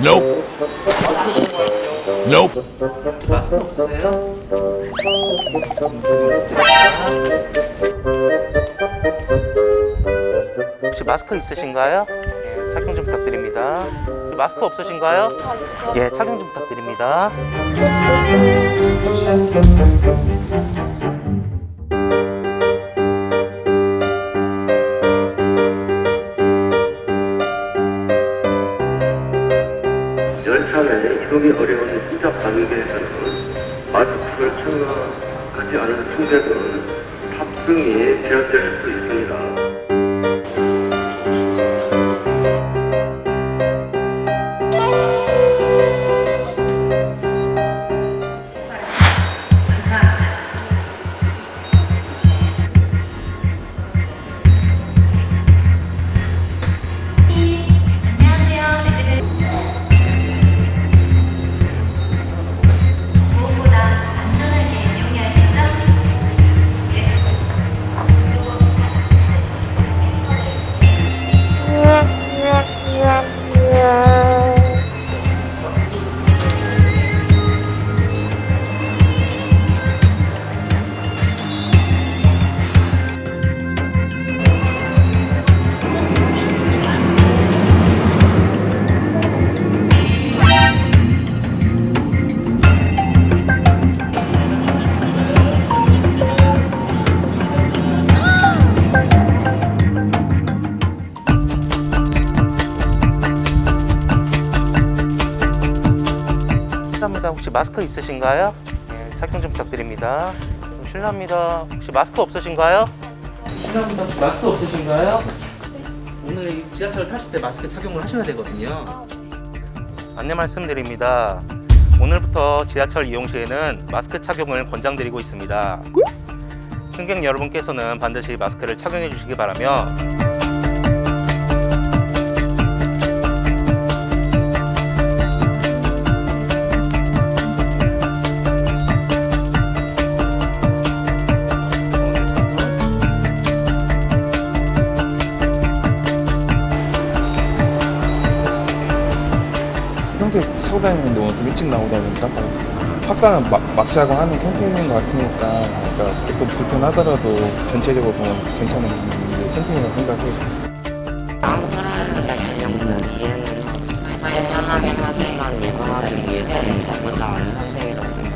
Nope. Nope. 혹시 마스크 있으신가요? 예, 착용 좀 부탁드립니다. 마스크 없으신가요? 예, 착용 좀 부탁드립니다. 열차내 이동이 어려운 혼잡 단계에서는 마스크를 착용하지 않은 승객은 탑승이 제한될 수 있습니다. 실례합니다. 혹시 마스크 있으신가요? 예, 착용 좀 부탁드립니다. 좀 실례합니다. 혹시 마스크 없으신가요? 실례합니다. 혹시 마스크 없으신가요? 오늘 이 지하철 타실 때 마스크 착용을 하셔야 되거든요. 안내 말씀드립니다. 오늘부터 지하철 이용 시에는 마스크 착용을 권장드리고 있습니다. 승객 여러분께서는 반드시 마스크를 착용해 주시기 바라며 평소에 차고 다니는 동안 좀 일찍 나오다 보니까 확산을 막, 막자고 하는 캠페인인 것 같으니까 그러니까 조금 불편하더라도 전체적으로 보면 괜찮은 캠페인이라고 생각해요. 아무 편하긴 하지만 이동하기 위해서는 너무 안